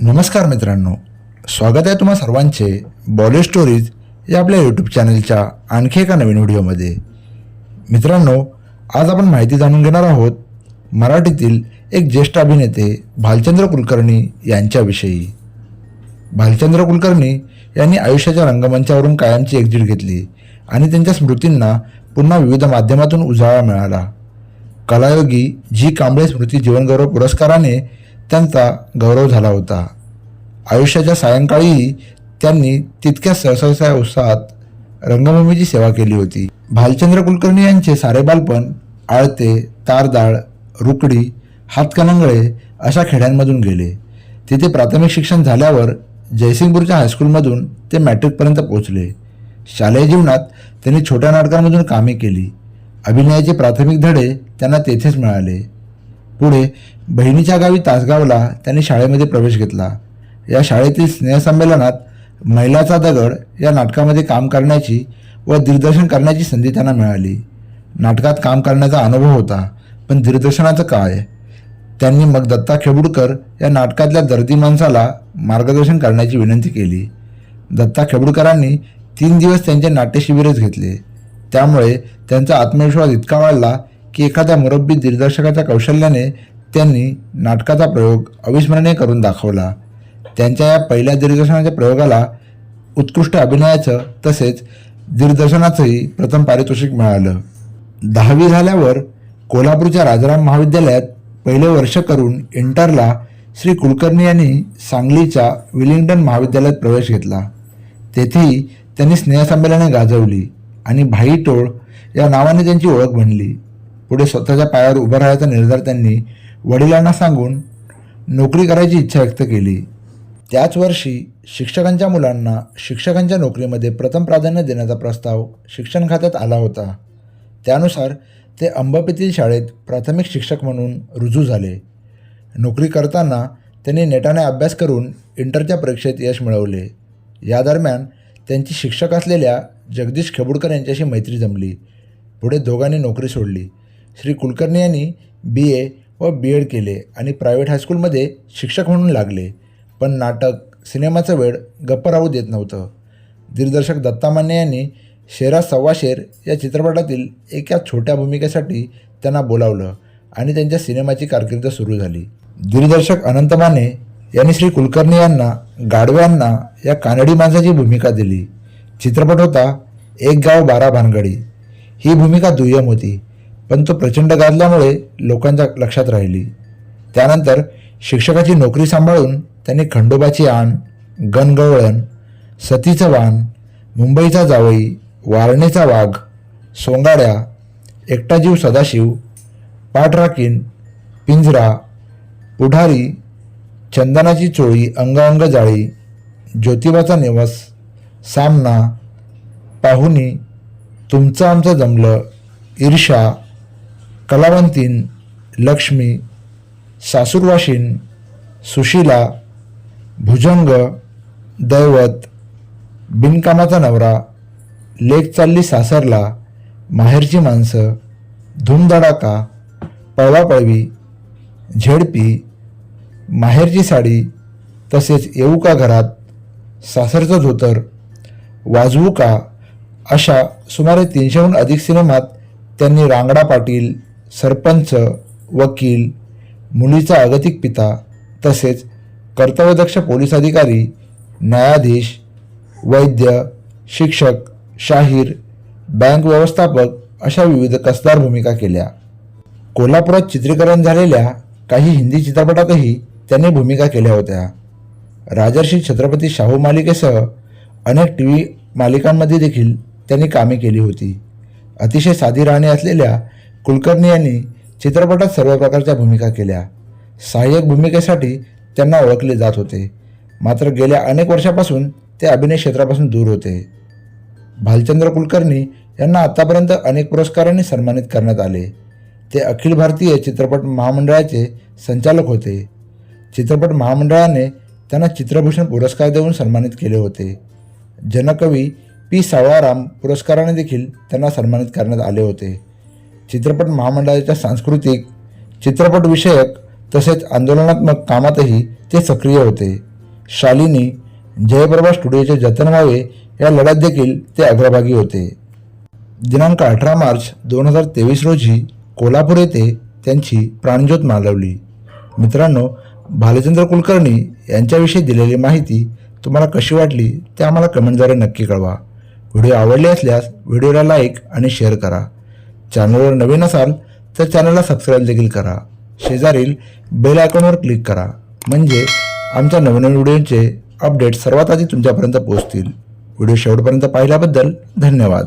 नमस्कार मित्रांनो स्वागत आहे तुम्हा सर्वांचे बॉलिवूड स्टोरीज या आपल्या यूट्यूब चॅनलच्या आणखी एका नवीन व्हिडिओमध्ये. मित्रांनो आज आपण माहिती जाणून घेणार आहोत मराठीतील एक ज्येष्ठ अभिनेते भालचंद्र कुलकर्णी यांच्याविषयी. भालचंद्र कुलकर्णी यांनी आयुष्याच्या रंगमंचावरून कायमची एक्झिट घेतली आणि त्यांच्या स्मृतींना पुन्हा विविध माध्यमातून उजाळा मिळाला. कलायोगी जी कांबळे स्मृती जीवनगौरव पुरस्काराने त्यांचा गौरव झाला होता. आयुष्याच्या सायंकाळीही त्यांनी तितक्याच सहसा उत्साहात रंगभूमीची सेवा केली होती. भालचंद्र कुलकर्णी यांचे सारे बालपण आळते तारदाळ रुकडी हातकणंगळे अशा खेड्यांमधून गेले. तिथे प्राथमिक शिक्षण झाल्यावर जयसिंगपूरच्या हायस्कूलमधून ते मॅट्रिकपर्यंत पोहोचले. शालेय जीवनात त्यांनी छोट्या नाटकांमधून कामे केली. अभिनयाचे प्राथमिक धडे त्यांना तेथेच मिळाले. पुढे बहिणीच्या गावी तासगावला त्यांनी शाळेमध्ये प्रवेश घेतला. या शाळेतील स्नेहसंमेलनात महिलाचा दगड या नाटकामध्ये काम करण्याची व दिग्दर्शन करण्याची संधी त्यांना मिळाली. नाटकात काम करण्याचा अनुभव होता पण दिग्दर्शनाचं काय? त्यांनी मग दत्ता खेबुडकर या नाटकातल्या दर्दी माणसाला मार्गदर्शन करण्याची विनंती केली. दत्ता खेबुडकरांनी तीन दिवस त्यांचे नाट्यशिबिरच घेतले. त्यामुळे त्यांचा आत्मविश्वास इतका वाढला की एखाद्या मुरब्बी दिग्दर्शकाच्या कौशल्याने त्यांनी नाटकाचा प्रयोग अविस्मरणीय करून दाखवला. त्यांच्या या पहिल्या दिग्दर्शनाच्या प्रयोगाला उत्कृष्ट अभिनयाचं तसेच दिग्दर्शनाचंही प्रथम पारितोषिक मिळालं. दहावी झाल्यावर कोल्हापूरच्या राजाराम महाविद्यालयात पहिले वर्ष करून इंटरला श्री कुलकर्णी यांनी सांगलीच्या विलिंग्टन महाविद्यालयात प्रवेश घेतला. तेथेही त्यांनी स्नेहसंमेलने गाजवली आणि भाई टोळ या नावाने त्यांची ओळख बनली. पुढे स्वतःच्या पायावर उभं राहायचा निर्धार त्यांनी वडिलांना सांगून नोकरी करायची इच्छा व्यक्त केली. त्याच वर्षी शिक्षकांच्या मुलांना शिक्षकांच्या नोकरीमध्ये प्रथम प्राधान्य देण्याचा प्रस्ताव शिक्षण खात्यात आला होता. त्यानुसार ते अंबापेतील शाळेत प्राथमिक शिक्षक म्हणून रुजू झाले. नोकरी करताना त्यांनी नेटाने अभ्यास करून इंटरच्या परीक्षेत यश मिळवले. या दरम्यान त्यांची शिक्षक असलेल्या जगदीश खेबुडकर यांच्याशी मैत्री जमली. पुढे दोघांनी नोकरी सोडली. श्री कुलकर्णी यांनी बी ए व बी एड केले आणि प्रायव्हेट हायस्कूलमध्ये शिक्षक म्हणून लागले. पण नाटक सिनेमाचं वेळ गप्प राहू देत नव्हतं. दिग्दर्शक दत्ता माने यांनी शेरा सव्वाशेर या चित्रपटातील एका छोट्या भूमिकेसाठी त्यांना बोलावलं आणि त्यांच्या सिनेमाची कारकीर्द सुरू झाली. दिग्दर्शक अनंत माने यांनी श्री कुलकर्णी यांना गाडव्यांना या कानडी माणसाची भूमिका दिली. चित्रपट होता एक गाव बारा भानगडी. ही भूमिका दुय्यम होती. पण तो प्रचंड गाजल्यामुळे लोकांच्या लक्षात राहिली. त्यानंतर शिक्षकाची नोकरी सांभाळून त्यांनी खंडोबाची आण गणगवळण सतीचं वाण मुंबईचा जावई वारणेचा वाघ सोंगाड्या एकटा जीव सदाशिव पाठराकीन पिंजरा पुढारी चंदनाची चोळी अंगाअंग जाळी ज्योतिबाचा निवास सामना पाहुणी तुमचं आमचं जमलं ईर्षा कलावंतीन लक्ष्मी सासूरवाशीन सुशीला भुजंग दैवत बिनकामाचा नवरा लेक चालली सासरला माहेरची माणसं धूमधडाका पळवापळवी झेडपी माहेरची साडी तसेच येऊ का घरात सासरचं धोतर वाजवू का अशा सुमारे तीनशेहून अधिक सिनेमात त्यांनी रांगडा पाटील सरपंच वकील मुलीचा अगतिक पिता तसेच कर्तव्यदक्ष पोलीस अधिकारी न्यायाधीश वैद्य शिक्षक शाहीर बँक व्यवस्थापक अशा विविध कसदार भूमिका केल्या. कोल्हापुरात चित्रीकरण झालेल्या काही हिंदी चित्रपटातही त्यांनी भूमिका केल्या होत्या. राजर्षी छत्रपती शाहू मालिकेसह अनेक टी व्ही मालिकांमध्ये देखील त्यांनी कामे केली होती. अतिशय साधी राहणी असलेल्या कुलकर्णी यांनी चित्रपटात सर्व प्रकारच्या भूमिका केल्या. सहाय्यक भूमिकेसाठी त्यांना ओळखले जात होते. मात्र गेल्या अनेक वर्षापासून ते अभिनय क्षेत्रापासून दूर होते. भालचंद्र कुलकर्णी यांना आतापर्यंत अनेक पुरस्कारांनी सन्मानित करण्यात आले. ते अखिल भारतीय चित्रपट महामंडळाचे संचालक होते. चित्रपट महामंडळाने त्यांना चित्रभूषण पुरस्कार देऊन सन्मानित केले होते. जनकवी पी सावळाराम पुरस्काराने देखील त्यांना सन्मानित करण्यात आले होते. चित्रपट महामंडळाच्या सांस्कृतिक चित्रपटविषयक तसेच आंदोलनात्मक कामातही ते सक्रिय होते. शालिनी जयप्रभा स्टुडिओचे जतन व्हावे या लढ्यात देखील ते अग्रभागी होते. दिनांक अठरा मार्च दोन हजार तेवीस रोजी कोल्हापूर येथे त्यांची प्राणज्योत मालवली. मित्रांनो भालचंद्र कुलकर्णी यांच्याविषयी दिलेली माहिती तुम्हाला कशी वाटली ते आम्हाला कमेंटद्वारे नक्की कळवा. व्हिडिओ आवडले असल्यास व्हिडिओला लाईक आणि शेअर करा. चॅनलवर नवीन असाल तर चॅनलला सबस्क्राईब देखील करा. शेजारील बेल आयकॉनवर क्लिक करा. म्हणजे आमच्या नवीन व्हिडिओचे अपडेट सर्वात आधी तुमच्यापर्यंत पोहोचतील. व्हिडिओ शेवटपर्यंत पाहिल्याबद्दल धन्यवाद.